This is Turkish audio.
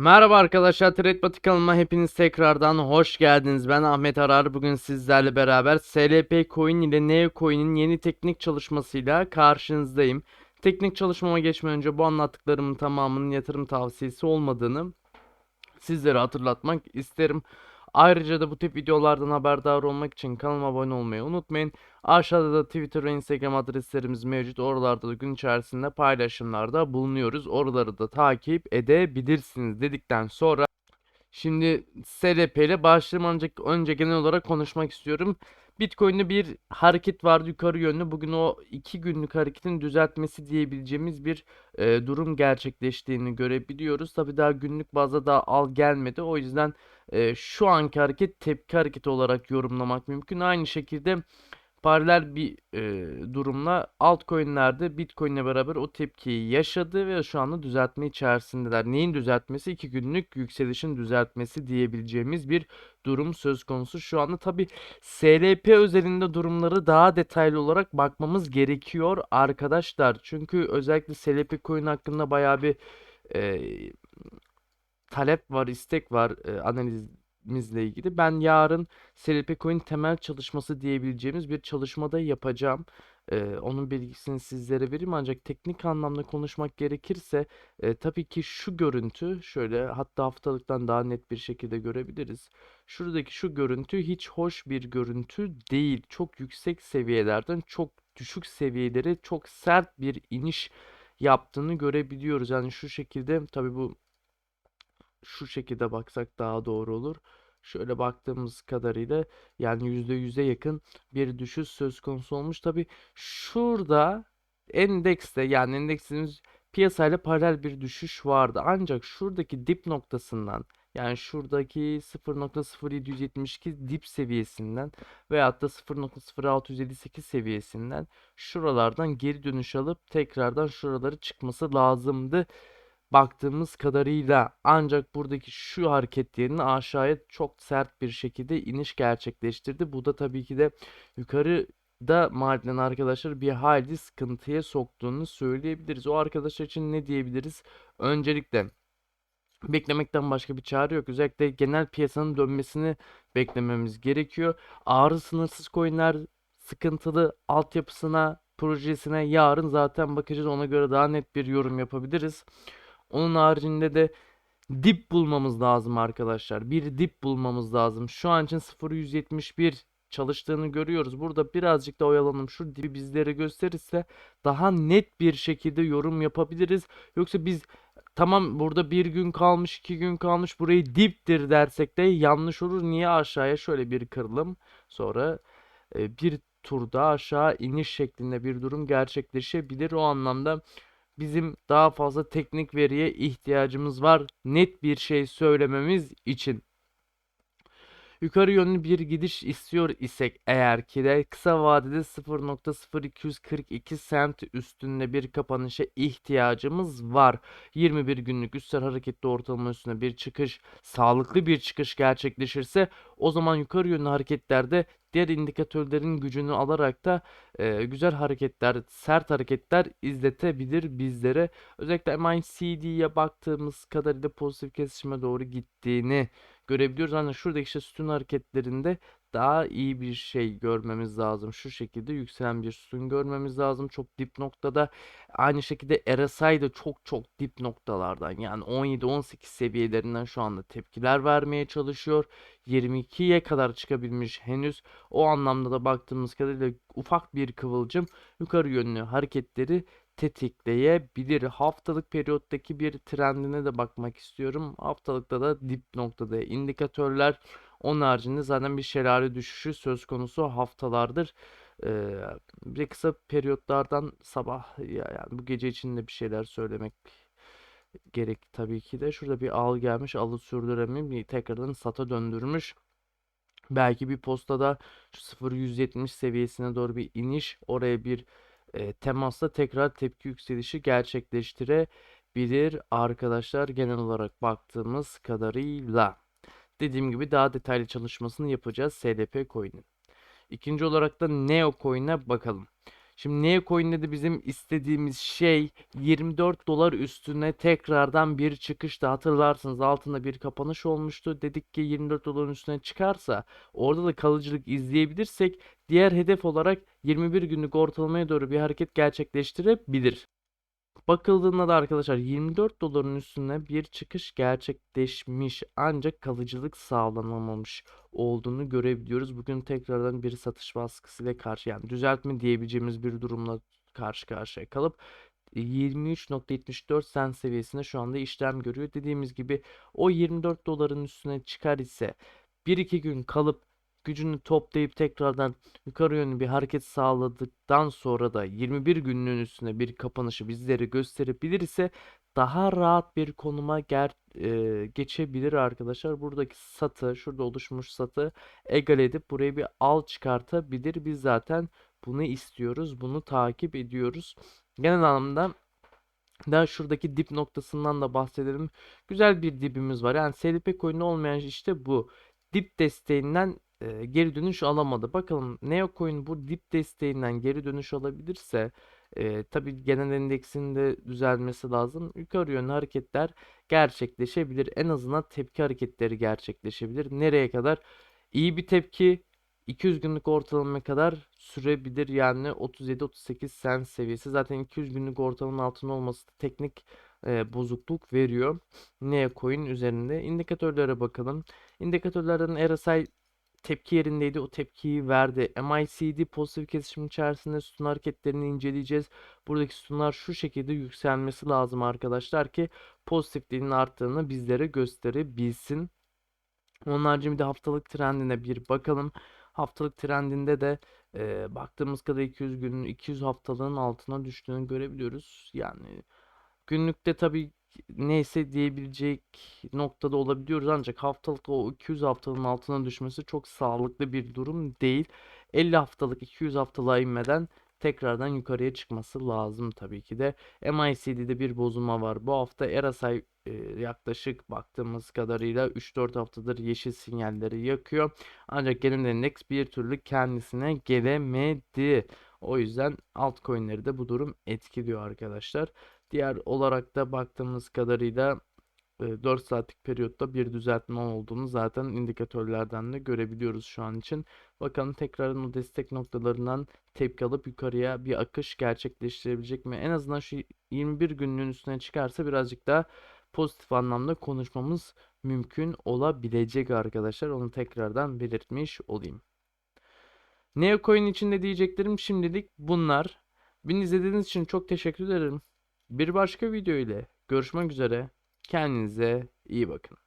Merhaba arkadaşlar, Trade Batik kanalıma hepiniz tekrardan hoş geldiniz. Ben Ahmet Arar. Bugün sizlerle beraber SLP Coin ile Neo Coin'in yeni teknik çalışmasıyla karşınızdayım. Teknik çalışmama geçmeden önce bu anlattıklarımın tamamının yatırım tavsiyesi olmadığını sizlere hatırlatmak isterim. Ayrıca da bu tip videolardan haberdar olmak için kanalıma abone olmayı unutmayın. Aşağıda da Twitter ve Instagram adreslerimiz mevcut. Oralarda da gün içerisinde paylaşımlarda bulunuyoruz. Oraları da takip edebilirsiniz dedikten sonra Şimdi SLP ile başlamadan önce, önce genel olarak konuşmak istiyorum. Bitcoin'de bir hareket vardı yukarı yönlü. Bugün o iki günlük hareketin düzeltmesi diyebileceğimiz bir e, durum gerçekleştiğini görebiliyoruz. Tabi daha günlük bazda daha al gelmedi. O yüzden e, şu anki hareket tepki hareketi olarak yorumlamak mümkün. Aynı şekilde paralel bir e, durumla altcoin'lerde Bitcoin'le beraber o tepkiyi yaşadı ve şu anda düzeltme içerisindeler. Neyin düzeltmesi? 2 günlük yükselişin düzeltmesi diyebileceğimiz bir durum söz konusu. Şu anda tabi SLP özelinde durumları daha detaylı olarak bakmamız gerekiyor arkadaşlar. Çünkü özellikle SLP coin hakkında bayağı bir e, talep var, istek var e, analizimizle ilgili. Ben yarın Coin temel çalışması diyebileceğimiz bir çalışmada yapacağım. E, onun bilgisini sizlere vereyim ancak teknik anlamda konuşmak gerekirse e, tabii ki şu görüntü şöyle hatta haftalıktan daha net bir şekilde görebiliriz. Şuradaki şu görüntü hiç hoş bir görüntü değil. Çok yüksek seviyelerden çok düşük seviyelere çok sert bir iniş yaptığını görebiliyoruz. Yani şu şekilde tabii bu şu şekilde baksak daha doğru olur. Şöyle baktığımız kadarıyla yani %100'e yakın bir düşüş söz konusu olmuş. Tabi şurada endekste yani endeksimiz piyasayla paralel bir düşüş vardı. Ancak şuradaki dip noktasından yani şuradaki 0.0772 dip seviyesinden veyahut da 0.0658 seviyesinden şuralardan geri dönüş alıp tekrardan şuraları çıkması lazımdı baktığımız kadarıyla ancak buradaki şu hareket yerine aşağıya çok sert bir şekilde iniş gerçekleştirdi. Bu da tabii ki de yukarıda maden arkadaşlar bir hayli sıkıntıya soktuğunu söyleyebiliriz. O arkadaşlar için ne diyebiliriz? Öncelikle beklemekten başka bir çare yok. Özellikle genel piyasanın dönmesini beklememiz gerekiyor. Ağrı sınırsız coinler sıkıntılı altyapısına, projesine yarın zaten bakacağız. Ona göre daha net bir yorum yapabiliriz. Onun haricinde de dip bulmamız lazım arkadaşlar. Bir dip bulmamız lazım. Şu an için 0.171 çalıştığını görüyoruz. Burada birazcık da oyalanım şu dibi bizlere gösterirse daha net bir şekilde yorum yapabiliriz. Yoksa biz tamam burada bir gün kalmış iki gün kalmış burayı diptir dersek de yanlış olur. Niye aşağıya şöyle bir kırılım sonra e, bir turda aşağı iniş şeklinde bir durum gerçekleşebilir. O anlamda bizim daha fazla teknik veriye ihtiyacımız var net bir şey söylememiz için. Yukarı yönlü bir gidiş istiyor isek eğer ki de kısa vadede 0.0242 sent üstünde bir kapanışa ihtiyacımız var. 21 günlük üstel hareketli ortalama üstüne bir çıkış, sağlıklı bir çıkış gerçekleşirse o zaman yukarı yönlü hareketlerde diğer indikatörlerin gücünü alarak da e, güzel hareketler, sert hareketler izletebilir bizlere. Özellikle MACD'ye baktığımız kadarıyla pozitif kesişime doğru gittiğini görebiliyoruz. Ancak şuradaki işte sütun hareketlerinde daha iyi bir şey görmemiz lazım. Şu şekilde yükselen bir sütun görmemiz lazım. Çok dip noktada. Aynı şekilde RSI de çok çok dip noktalardan yani 17-18 seviyelerinden şu anda tepkiler vermeye çalışıyor. 22'ye kadar çıkabilmiş henüz. O anlamda da baktığımız kadarıyla ufak bir kıvılcım yukarı yönlü hareketleri tetikleyebilir. Haftalık periyottaki bir trendine de bakmak istiyorum. Haftalıkta da dip noktada indikatörler. Onun haricinde zaten bir şelale düşüşü söz konusu haftalardır. Ee, bir kısa periyotlardan sabah ya yani bu gece içinde bir şeyler söylemek gerek tabii ki de. Şurada bir al gelmiş. Alı sürdüremeyim. Tekrardan sata döndürmüş. Belki bir postada şu 0.170 seviyesine doğru bir iniş. Oraya bir e, temasla tekrar tepki yükselişi gerçekleştirebilir arkadaşlar genel olarak baktığımız kadarıyla. Dediğim gibi daha detaylı çalışmasını yapacağız SLP coin'in. İkinci olarak da Neo coin'e bakalım. Şimdi Neocoin'de de bizim istediğimiz şey 24 dolar üstüne tekrardan bir çıkıştı. Hatırlarsınız altında bir kapanış olmuştu. Dedik ki 24 doların üstüne çıkarsa orada da kalıcılık izleyebilirsek diğer hedef olarak 21 günlük ortalamaya doğru bir hareket gerçekleştirebilir. Bakıldığında da arkadaşlar 24 doların üstüne bir çıkış gerçekleşmiş ancak kalıcılık sağlanamamış olduğunu görebiliyoruz. Bugün tekrardan bir satış baskısıyla karşı yani düzeltme diyebileceğimiz bir durumla karşı karşıya kalıp 23.74 sen seviyesinde şu anda işlem görüyor. Dediğimiz gibi o 24 doların üstüne çıkar ise 1-2 gün kalıp gücünü toplayıp tekrardan yukarı yönlü bir hareket sağladıktan sonra da 21 günlüğün üstüne bir kapanışı bizlere gösterebilir ise daha rahat bir konuma ger e, geçebilir arkadaşlar. Buradaki satı, şurada oluşmuş satı egal edip buraya bir al çıkartabilir. Biz zaten bunu istiyoruz. Bunu takip ediyoruz. Genel anlamda da şuradaki dip noktasından da bahsedelim. Güzel bir dibimiz var. Yani SLP coin'de olmayan işte bu. Dip desteğinden e, geri dönüş alamadı. Bakalım Neocoin bu dip desteğinden geri dönüş alabilirse e, tabii genel endeksin de düzelmesi lazım. Yukarı yönlü hareketler gerçekleşebilir. En azından tepki hareketleri gerçekleşebilir. Nereye kadar? İyi bir tepki 200 günlük ortalama kadar sürebilir. Yani 37-38 sen seviyesi. Zaten 200 günlük ortalamanın altında olması da teknik e, bozukluk veriyor. Neocoin üzerinde. İndikatörlere bakalım. İndikatörlerden RSI tepki yerindeydi. O tepkiyi verdi. MACD pozitif kesişim içerisinde sütun hareketlerini inceleyeceğiz. Buradaki sütunlar şu şekilde yükselmesi lazım arkadaşlar ki pozitifliğinin arttığını bizlere gösterebilsin. Onun haricinde haftalık trendine bir bakalım. Haftalık trendinde de e, baktığımız kadar 200 günün 200 haftalığın altına düştüğünü görebiliyoruz. Yani günlükte tabii neyse diyebilecek noktada olabiliyoruz ancak haftalık o 200 haftalığın altına düşmesi çok sağlıklı bir durum değil. 50 haftalık 200 haftalığa inmeden tekrardan yukarıya çıkması lazım tabii ki de. MACD'de bir bozulma var. Bu hafta RSI e, yaklaşık baktığımız kadarıyla 3-4 haftadır yeşil sinyalleri yakıyor. Ancak genel endeks bir türlü kendisine gelemedi. O yüzden altcoin'leri de bu durum etkiliyor arkadaşlar. Diğer olarak da baktığımız kadarıyla 4 saatlik periyotta bir düzeltme olduğunu zaten indikatörlerden de görebiliyoruz şu an için. Bakalım tekrardan o destek noktalarından tepki alıp yukarıya bir akış gerçekleştirebilecek mi? En azından şu 21 günlüğün üstüne çıkarsa birazcık daha pozitif anlamda konuşmamız mümkün olabilecek arkadaşlar. Onu tekrardan belirtmiş olayım. Neocoin için de diyeceklerim şimdilik bunlar. Beni izlediğiniz için çok teşekkür ederim. Bir başka video ile görüşmek üzere. Kendinize iyi bakın.